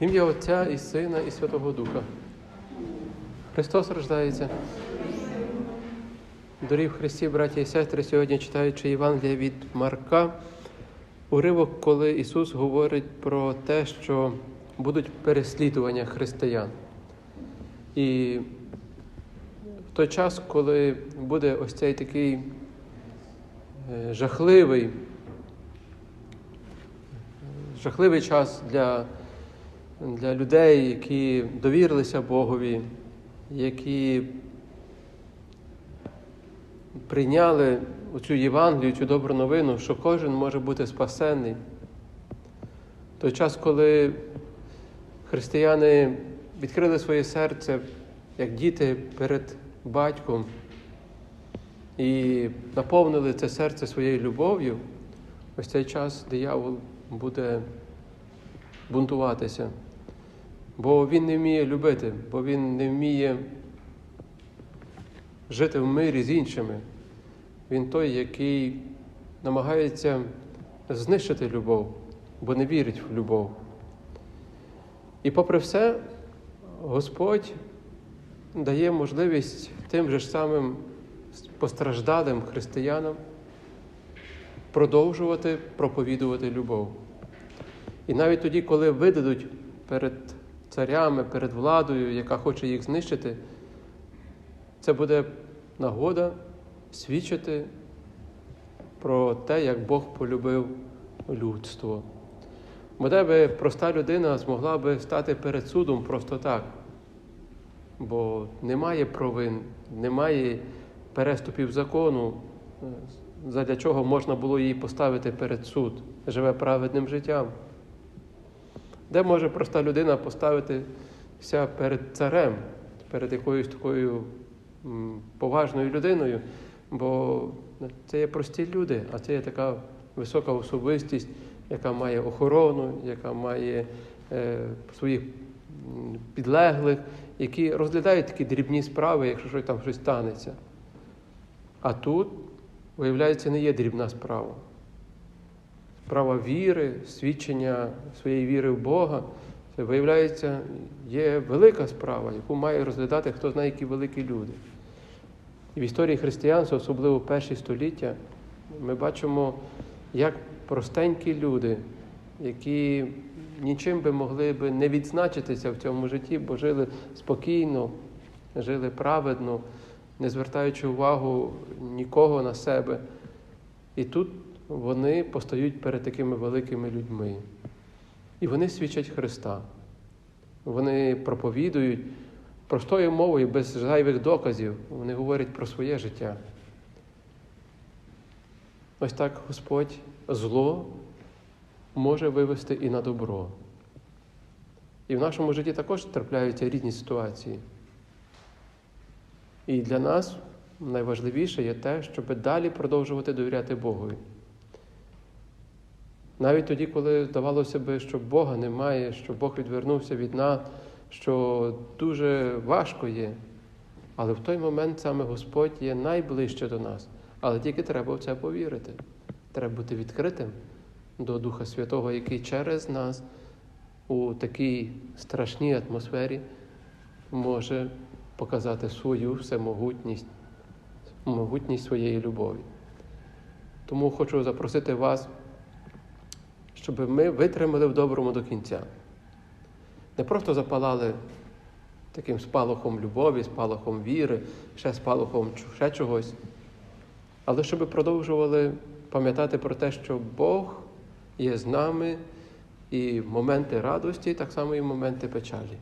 Ім'я Отця і Сина, і Святого Духа. Христос рождається. Дорів Христі, браті і сестри, сьогодні читаючи Євангелія від Марка, уривок, коли Ісус говорить про те, що будуть переслідування християн. І в той час, коли буде ось цей такий е, жахливий, жахливий час для, для людей, які довірилися Богові, які прийняли цю Євангелію, цю добру новину, що кожен може бути спасений. Той час, коли християни відкрили своє серце, як діти перед батьком, і наповнили це серце своєю любов'ю, ось цей час диявол буде бунтуватися. Бо він не вміє любити, бо він не вміє жити в мирі з іншими. Він той, який намагається знищити любов, бо не вірить в любов. І попри все, Господь дає можливість тим же самим постраждалим християнам продовжувати проповідувати любов. І навіть тоді, коли видадуть перед царями, перед владою, яка хоче їх знищити, це буде нагода свідчити про те, як Бог полюбив людство. Бодай би проста людина змогла би стати перед судом просто так, бо немає провин, немає переступів закону, задля чого можна було її поставити перед суд, живе праведним життям. Де може проста людина поставитися перед царем, перед якоюсь такою поважною людиною? Бо це є прості люди, а це є така висока особистість, яка має охорону, яка має е, своїх підлеглих, які розглядають такі дрібні справи, якщо щось там щось станеться. А тут, виявляється, не є дрібна справа. Справа віри, свідчення своєї віри в Бога, це виявляється, є велика справа, яку має розглядати хто знає, які великі люди. І в історії християнства, особливо в перші століття, ми бачимо, як простенькі люди, які нічим би могли би не відзначитися в цьому житті, бо жили спокійно, жили праведно, не звертаючи увагу нікого на себе. І тут вони постають перед такими великими людьми. І вони свідчать Христа. Вони проповідують простою мовою, без зайвих доказів. Вони говорять про своє життя. Ось так Господь зло може вивести і на добро. І в нашому житті також трапляються різні ситуації. І для нас найважливіше є те, щоб далі продовжувати довіряти Богові. Навіть тоді, коли здавалося би, що Бога немає, що Бог відвернувся від нас, що дуже важко є. Але в той момент саме Господь є найближче до нас. Але тільки треба в це повірити. Треба бути відкритим до Духа Святого, який через нас у такій страшній атмосфері може показати свою всемогутність, могутність своєї любові. Тому хочу запросити вас, щоб ми витримали в доброму до кінця. Не просто запалали таким спалахом любові, спалахом віри, ще спалахом ще чогось, але щоб продовжували пам'ятати про те, що Бог є з нами і моменти радості, так само і моменти печалі.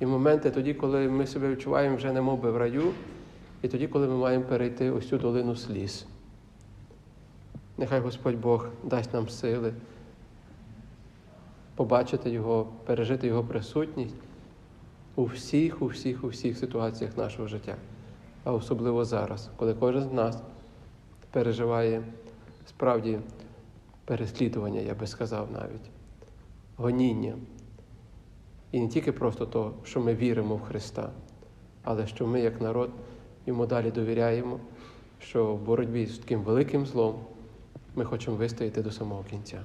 І моменти тоді, коли ми себе відчуваємо вже не би в раю, і тоді, коли ми маємо перейти ось цю долину сліз. Нехай Господь Бог дасть нам сили побачити Його, пережити Його присутність у всіх, у всіх, у всіх ситуаціях нашого життя, а особливо зараз, коли кожен з нас переживає справді переслідування, я би сказав навіть, гоніння. І не тільки просто то, що ми віримо в Христа, але що ми, як народ, йому далі довіряємо, що в боротьбі з таким великим злом ми хочемо вистояти до самого кінця.